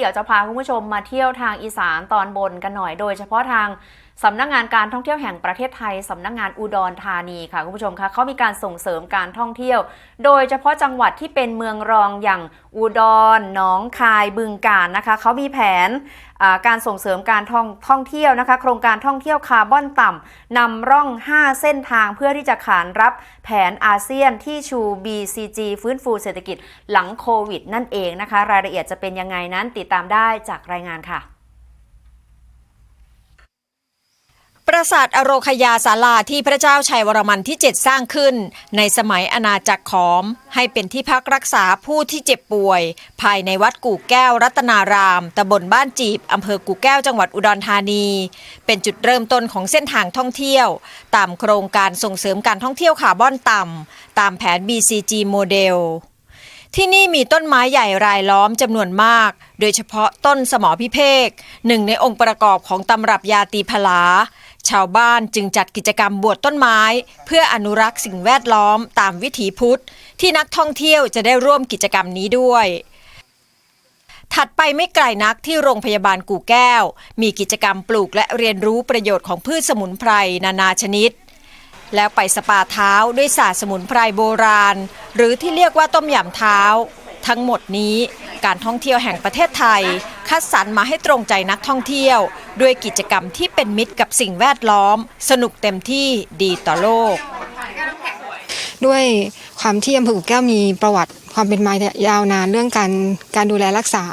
เดี๋ยวจะพาคุณผู้ชมมาเที่ยวทางอีสานตอนบนกันหน่อยโดยเฉพาะทาง สำนักงานการท่องเที่ยวแห่งประเทศไทย สำนักงานอุดรธานีค่ะคุณผู้ชมคะเขามีการส่งเสริมการท่องเที่ยว โดยเฉพาะจังหวัดที่เป็นเมืองรองอย่างอุดรหนองคายบึงกาฬนะคะเขามีแผนการส่งเสริมการท่องท่องเที่ยวนะคะ โครงการท่องเที่ยวคาร์บอนต่ำนำร่อง 5 เส้นทางเพื่อที่จะขานรับแผนอาเซียนที่ชู BCG ฟื้นฟูเศรษฐกิจหลังโควิด นั่นเองนะคะ รายละเอียดจะเป็นยังไงนั้นติดตามได้จากรายงานค่ะ ป ราสาทอโรคยาศาลาที่พระเจ้าชัยวรมันที่ 7 สร้างขึ้น ในสมัยอาณาจักรขอม ให้เป็นที่พักรักษาผู้ที่เจ็บป่วย ภายในวัดกู่แก้วรัตนารามตำบลบ้านจีบอำเภอกู่แก้วจังหวัดอุดรธานี เป็นจุดเริ่มต้นของเส้นทางท่องเที่ยว ตามโครงการส่งเสริมการท่องเที่ยวคาร์บอนต่ำตามแผน BCG โมเดลที่นี่มีต้นไม้ใหญ่รายล้อมจำนวนมาก โดยเฉพาะต้นสมอพิเภกหนึ่งในองค์ประกอบของตำรับยาตีพลา ชาวบ้านจึงจัดกิจกรรมบวชต้นไม้ เพื่ออนุรักษ์สิ่งแวดล้อมตามวิถีพุทธ ที่นักท่องเที่ยวจะได้ร่วมกิจกรรมนี้ด้วย ถัดไปไม่ไกลนักที่โรงพยาบาลกู่แก้ว มีกิจกรรมปลูกและเรียนรู้ประโยชน์ของพืชสมุนไพรนานาชนิด แล้วไปสปาเท้าด้วยศาสตร์สมุนไพรโบราณ หรือที่เรียกว่าต้มยำเท้า ทั้งหมดนี้ การท่องเที่ยวแห่งประเทศไทย คัดสรรมาให้ตรงใจนักท่องเที่ยว ด้วยกิจกรรมที่เป็นมิตรกับสิ่งแวดล้อม สนุกเต็มที่ดีต่อโลก ด้วยความที่อำเภอกู่แก้วมีประวัติ ความเป็นมายาวนานเรื่องการการดูแลรักษา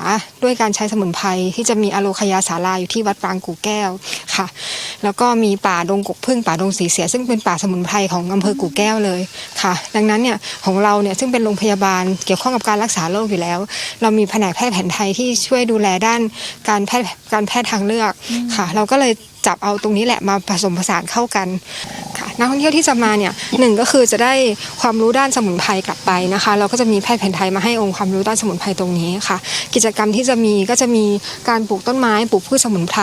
ด้วยการใช้สมุนไพรที่จะมีอโลคยาสาราอยู่ที่วัดปรางกู่แก้วค่ะ แล้วก็มีป่าดงกกพึ่งป่าดงสีเสีย ซึ่งเป็นป่าสมุนไพรของอำเภอกู่แก้วเลยค่ะ ดังนั้นเนี่ยของเราเนี่ยซึ่งเป็นโรงพยาบาลเกี่ยวข้องกับการรักษาโรคอยู่แล้ว เรามีแผนกแพทย์แผนไทยที่ช่วยดูแลด้านการแพทย์การแพทย์ทางเลือกค่ะ เราก็เลยจับเอาตรงนี้แหละมาผสมผสานเข้ากัน นักท่องเที่ยวที่จะมาเนี่ยหนึ่งก็คือจะได้ความรู้ด้านสมุนไพรกลับไปนะคะเราก็จะมีแพทย์แผนไทยมาให้องค์ความรู้ด้านสมุนไพรตรงนี้ค่ะ กิจกรรมที่จะมีก็จะมีการปลูกต้นไม้ปลูกพืชสมุนไพร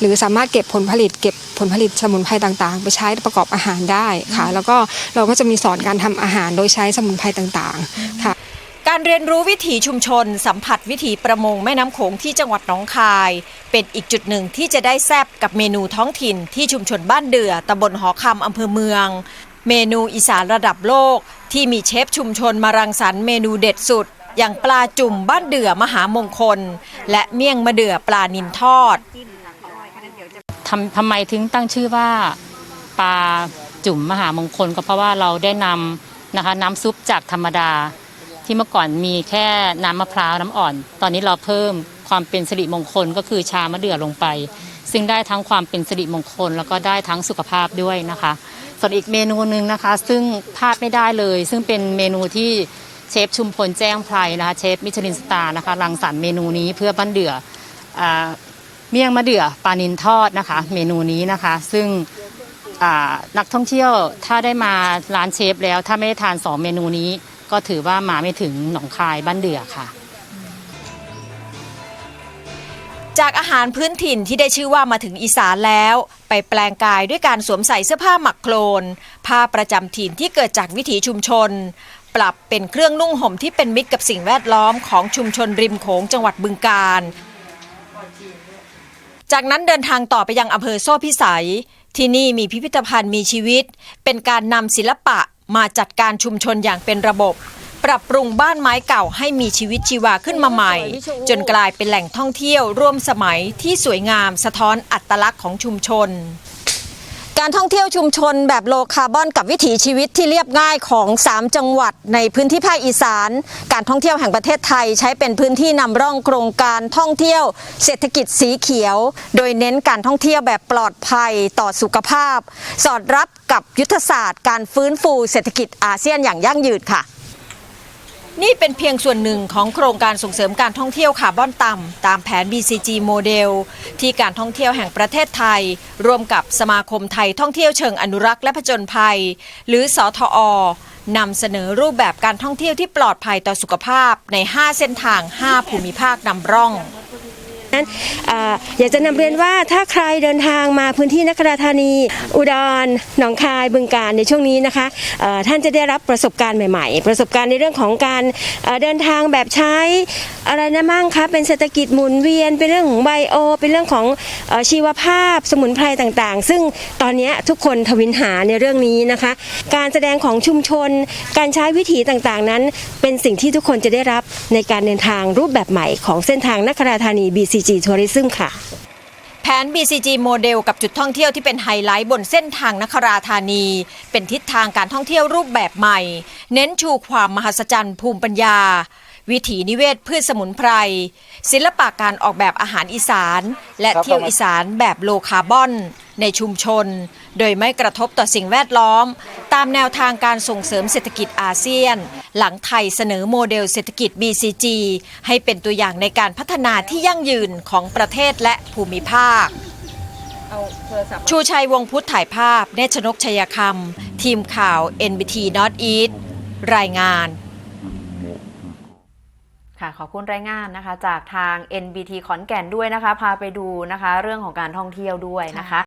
หรือสามารถเก็บผลผลิต เก็บผลผลิตสมุนไพรต่างๆ ไปใช้ประกอบอาหารได้ค่ะ แล้วก็เราก็จะมีสอนการทำอาหารโดยใช้สมุนไพรต่างๆค่ะ การเรียนรู้วิถีชุมชน สัมผัสวิถีประมงแม่น้ำโขงที่จังหวัดหนองคาย เป็นอีกจุดหนึ่งที่จะได้แซบกับเมนูท้องถิ่นที่ชุมชนบ้านเดือตำบลหอคำอำเภอเมือง เมนูอีสานระดับโลก ที่มีเชฟชุมชนมารังสรรค์เมนูเด็ดสุด อย่างปลาจุ่มบ้านเดือมหามงคล และเมี่ยงมะเดือปลานินทอดทำทำไมถึงตั้งชื่อว่าปลาจุ่มมหามงคลก็เพราะว่าเราได้นำนะคะน้ำซุปจากธรรมดา ที่เมื่อก่อนมีแค่น้ำมะพร้าวน้ำอ่อน ตอนนี้เราเพิ่มความเป็นสิริมงคลก็คือชามะเดื่อลงไป ซึ่งได้ทั้งความเป็นสิริมงคล แล้วก็ได้ทั้งสุขภาพด้วยนะคะ ส่วนอีกเมนูหนึ่งนะคะ ซึ่งพลาดไม่ได้เลย ซึ่งเป็นเมนูที่เชฟชุมพลแจ้งไพรนะคะเชฟมิชลินสตาร์นะคะรังสรรค์เมนูนี้เพื่อบ้านเดืออเมี่ยงมะเดื่อปลานินทอดนะคะ เมนูนี้นะคะ ซึ่งนักท่องเที่ยวถ้าได้มาร้านเชฟแล้วถ้าไม่ได้ทานสองเมนูนี้ ก็ถือว่ามาไม่ถึงหนองคายบ้านเดือค่ะ จากอาหารพื้นถิ่นที่ได้ชื่อว่ามาถึงอีสานแล้ว ไปแปลงกายด้วยการสวมใส่เสื้อผ้าหมักโคลน ผ้าประจำถิ่นที่เกิดจากวิถีชุมชน ปรับเป็นเครื่องนุ่งห่มที่เป็นมิตรกับสิ่งแวดล้อมของชุมชนริมโขงจังหวัดบึงกาฬจากนั้นเดินทางต่อไปยังอำเภอโซ่พิสัย ที่นี่มีพิพิธภัณฑ์มีชีวิต เป็นการนำศิลปะ มาจัดการชุมชนอย่างเป็นระบบ ปรับปรุงบ้านไม้เก่าให้มีชีวิตชีวาขึ้นมาใหม่ จนกลายเป็นแหล่งท่องเที่ยวร่วมสมัยที่สวยงามสะท้อนอัตลักษณ์ของชุมชน การท่องเที่ยวชุมชนแบบโลคาร์บอนกับวิถีชีวิตที่เรียบง่ายของ 3 จังหวัดในพื้นที่ภาคอีสาน การท่องเที่ยวแห่งประเทศไทยใช้เป็นพื้นที่นำร่องโครงการท่องเที่ยว เศรษฐกิจสีเขียว โดยเน้นการท่องเที่ยวแบบปลอดภัยต่อสุขภาพ สอดรับกับยุทธศาสตร์ การฟื้นฟูเศรษฐกิจอาเซียนอย่างยั่งยืนค่ะ นี่เป็นเพียงส่วนหนึ่งของโครงการส่งเสริมการท่องเที่ยวคาร์บอนต่ำตามแผน BCG โมเดลที่การท่องเที่ยวแห่งประเทศไทย ร่วมกับสมาคมไทยท่องเที่ยวเชิงอนุรักษ์และผจญภัย หรือสอทอนำเสนอรูปแบบการท่องเที่ยวที่ปลอดภัยต่อสุขภาพใน 5 เส้นทาง 5 ภูมิภาคนำร่อง นั้นออยากจะนำเรียนว่าถ้าใครเดินทางมาพื้นที่นครธานี อุดรหนองคายบึงการในช่วงนี้นะคะท่านจะได้รับประสบการณ์ใหม่ ๆ ประสบการณ์ในเรื่องของการเดินทางแบบใช้อะไรนะมั่งคะเป็นเศรษฐกิจหมุนเวียนเป็นเรื่องของไบโอ เป็นเรื่องของชีวภาพสมุนไพรต่างๆ ซึ่งตอนนี้ทุกคนทวินหาในเรื่องนี้นะคะ การแสดงของชุมชน การใช้วิถีต่างๆนั้น เป็นสิ่งที่ทุกคนจะได้รับในการเดินทางรูปแบบใหม่ของเส้นทางนครธานี BCG Tourism ค่ะ แผน BCG โมเดลกับจุดท่องเที่ยวที่เป็นไฮไลท์บนเส้นทางนคราธานี เป็นทิศทางการท่องเที่ยวรูปแบบใหม่ เน้นชูความมหัศจรรย์ภูมิปัญญา วิถีนิเวศพืชสมุนไพร ศิลปะการออกแบบอาหารอีสาน และเที่ยวอีสานแบบโลคาร์บอน ในชุมชน โดยไม่กระทบต่อสิ่งแวดล้อม ตามแนวทางการส่งเสริมเศรษฐกิจอาเซียน หลังไทยเสนอโมเดลเศรษฐกิจ BCG ให้เป็นตัวอย่างในการพัฒนาที่ยั่งยืนของประเทศและภูมิภาค ชูชัยวงศ์พุทธถ่ายภาพ เนชนกชัยคำทีมข่าว NBT North East รายงานค่ะขอบคุณรายงานนะคะ จากทาง NBT ขอนแก่นด้วยนะคะ พาไปดูนะคะ เรื่องของการท่องเที่ยวด้วยนะคะ